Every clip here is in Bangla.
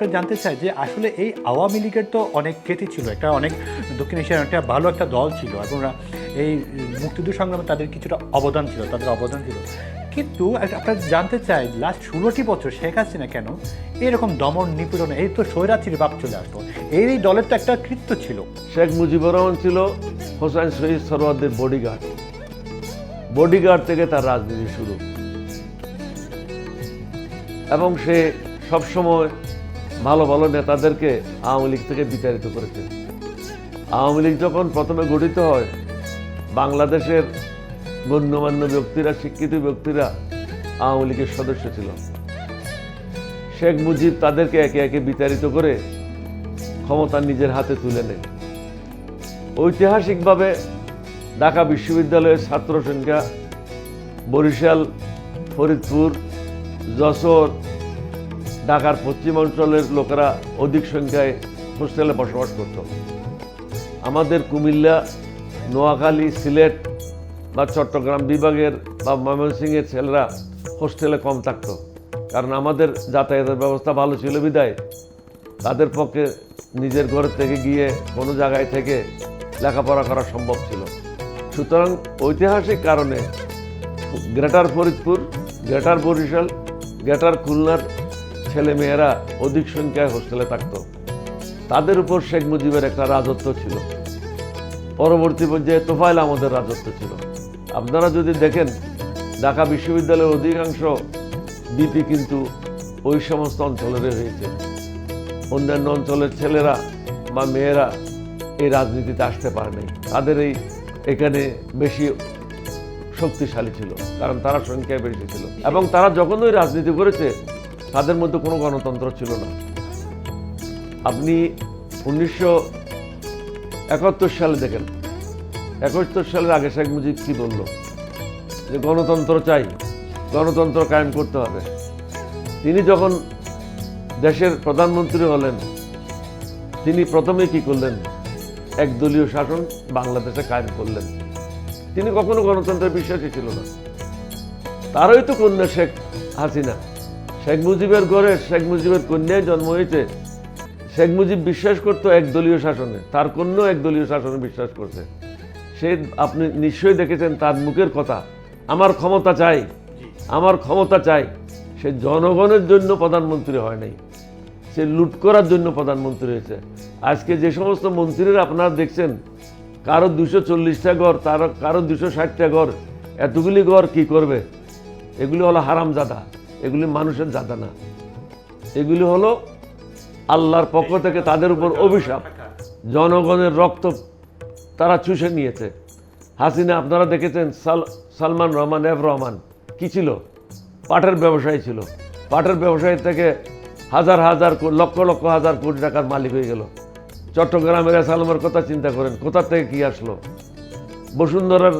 আপনার জানতে চাই যে আসলে এই আওয়ামী লীগের তো অনেক খ্যাতি ছিল, একটা অনেক দক্ষিণ এশিয়ার একটা ভালো একটা দল ছিল, এবং এই মুক্তিযুদ্ধ সংগ্রামে তাদের কিছুটা অবদান ছিল, তাদের অবদান ছিল। কিন্তু আপনার জানতে চাই লাস্ট ষোলোটি বছর শেখ হাসিনা কেন এরকম দমন নিপীড়ন, এই তো স্বৈরাচির বাপ চলে আসলো। এই দলের তো একটা কৃত্য ছিল। শেখ মুজিবুর রহমান ছিল হোসেন শহীদ সরোয়ারদের বডিগার্ড বডিগার্ড থেকে তার রাজনীতি শুরু। এবং সে সবসময় ভালো ভালো নেতাদেরকে আওয়ামী লীগ থেকে বিতাড়িত করেছে। আওয়ামী লীগ যখন প্রথমে গঠিত হয়, বাংলাদেশের গণ্যমান্য ব্যক্তিরা, শিক্ষিত ব্যক্তিরা আওয়ামী লীগের সদস্য ছিল। শেখ মুজিব তাদেরকে একে একে বিতাড়িত করে ক্ষমতা নিজের হাতে তুলে নেয়। ঐতিহাসিকভাবে ঢাকা বিশ্ববিদ্যালয়ের ছাত্র সংখ্যা বরিশাল, ফরিদপুর, যশোর ঢাকার পশ্চিমাঞ্চলের লোকেরা অধিক সংখ্যায় হোস্টেলে বসবাস করত। আমাদের কুমিল্লা, নোয়াখালী, সিলেট বা চট্টগ্রাম বিভাগের বা ময়মনসিংহের ছেলেরা হোস্টেলে কম থাকতো। কারণ আমাদের যাতায়াতের ব্যবস্থা ভালো ছিল বিদায়। তাদের পক্ষে নিজের ঘরের থেকে গিয়ে কোনো জায়গায় থেকে লেখাপড়া করা সম্ভব ছিল। সুতরাং ঐতিহাসিক কারণে greater Faridpur, greater Barishal, greater খুলনার ছেলেমেয়েরা অধিক সংখ্যায় হোস্টেলে থাকতো। তাদের উপর শেখ মুজিবের একটা রাজত্ব ছিল। পরবর্তী পর্যায়ে তোফাইল আমাদের রাজত্ব ছিল। আপনারা যদি দেখেন, ঢাকা বিশ্ববিদ্যালয়ের অধিকাংশ বিপি কিন্তু ওই সমস্ত অঞ্চলের হয়েছে অন্যান্য অঞ্চলের ছেলেরা বা মেয়েরা এই রাজনীতিতে আসতে পারেনি তাদের এই এখানে বেশি শক্তিশালী ছিল, কারণ তারা সংখ্যায় বেশি ছিল। এবং তারা যখন ওই রাজনীতি করেছে তাদের মধ্যে কোনো গণতন্ত্র ছিল না। আপনি উনিশশো একাত্তর সালে দেখেন, একাত্তর সালের আগে শেখ মুজিব কি বলল? যে গণতন্ত্র চাই, গণতন্ত্র কায়েম করতে হবে। তিনি যখন দেশের প্রধানমন্ত্রী হলেন, তিনি প্রথমে কি করলেন? একদলীয় শাসন বাংলাদেশে কায়েম করলেন। তিনি কখনো গণতন্ত্রের বিশ্বাসী ছিল না। তারই তো কন্যা শেখ হাসিনা। শেখ মুজিবের ঘরে শেখ মুজিবের কন্যায় জন্ম হয়েছে। শেখ মুজিব বিশ্বাস করতো একদলীয় শাসনে, তার কন্যাও একদলীয় শাসনে বিশ্বাস করছে। সে আপনি নিশ্চয়ই দেখেছেন তার মুখের কথা, আমার ক্ষমতা চাই, আমার ক্ষমতা চাই। সে জনগণের জন্য প্রধানমন্ত্রী হয় নাই। সে লুট করার জন্য প্রধানমন্ত্রী হয়েছে। আজকে যে সমস্ত মন্ত্রীরা আপনারা দেখছেন, কারও দুশো চল্লিশটা ঘর, তার কারও দুশো ষাটটা ঘর, এতগুলি ঘর কি করবে? এগুলি হলো হারাম জাদা এগুলি মানুষের জাদা না এগুলি হলো আল্লাহর পক্ষ থেকে তাদের উপর অভিশাপ। জনগণের রক্ত তারা চুষে নিয়েছে। হাসিনা, আপনারা দেখেছেন সাল সালমান রহমান, এফ রহমান, কি ছিল? পাটের ব্যবসায়ী ছিল। পাটের ব্যবসায়ী থেকে হাজার হাজার লক্ষ লক্ষ হাজার কোটি টাকার মালিক হয়ে গেল। চট্টগ্রামের এসালমের কথা চিন্তা করেন, কোথা থেকে কি আসলো? বসুন্ধরার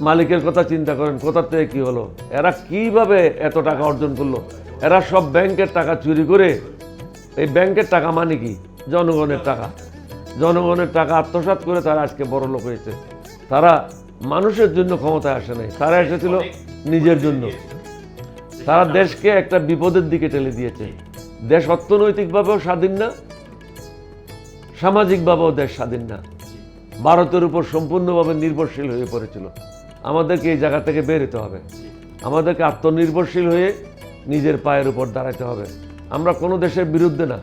মালিকের কথা চিন্তা করেন, কোথা থেকে কি হলো? এরা কীভাবে এত টাকা অর্জন করল? এরা সব ব্যাংকের টাকা চুরি করে, এই ব্যাংকের টাকা মানে কি? জনগণের টাকা। জনগণের টাকা আত্মসাৎ করে তারা আজকে বড় লোক হয়েছে। তারা মানুষের জন্য ক্ষমতায় আসে নাই। তারা এসেছিল নিজের জন্য। তারা দেশকে একটা বিপদের দিকে ঠেলে দিয়েছে। দেশ অর্থনৈতিকভাবেও স্বাধীন না, সামাজিকভাবেও দেশ স্বাধীন না। ভারতের উপর সম্পূর্ণভাবে নির্ভরশীল হয়ে পড়েছিল। আমাদেরকে এই জায়গা থেকে বের হতে হবে। আমাদেরকে আত্মনির্ভরশীল হয়ে নিজের পায়ের উপর দাঁড়াতে হবে। আমরা কোনো দেশের বিরুদ্ধে না।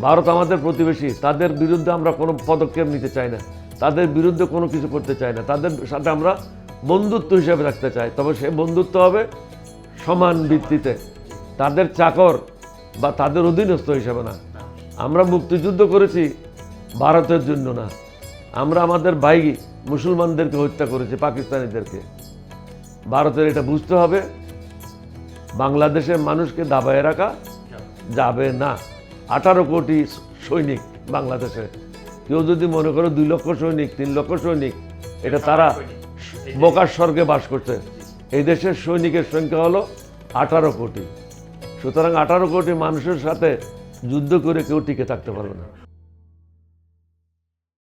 ভারত আমাদের প্রতিবেশী। তাদের বিরুদ্ধে আমরা কোনো পদক্ষেপ নিতে চাই না। তাদের বিরুদ্ধে কোনো কিছু করতে চাই না। তাদের সাথে আমরা বন্ধুত্ব হিসেবে রাখতে চাই। তবে সে বন্ধুত্ব হবে সমান ভিত্তিতে। তাদের চাকর বা তাদের অধীনস্থ হিসেবে না। আমরা মুক্তিযুদ্ধ করেছি ভারতের জন্য না। আমরা আমাদের ভাই মুসলমানদেরকে হত্যা করেছি পাকিস্তানিদেরকে। ভারতের এটা বুঝতে হবে বাংলাদেশের মানুষকে দাবায় রাখা যাবে না। আঠারো কোটি সৈনিক বাংলাদেশে। কেউ যদি মনে করে দুই লক্ষ সৈনিক তিন লক্ষ সৈনিক এটা তারা বোকার স্বর্গে বাস করছে। এই দেশের সৈনিকের সংখ্যা হলো আঠারো কোটি। সুতরাং আঠারো কোটি মানুষের সাথে যুদ্ধ করে কেউ টিকে থাকতে পারবে না।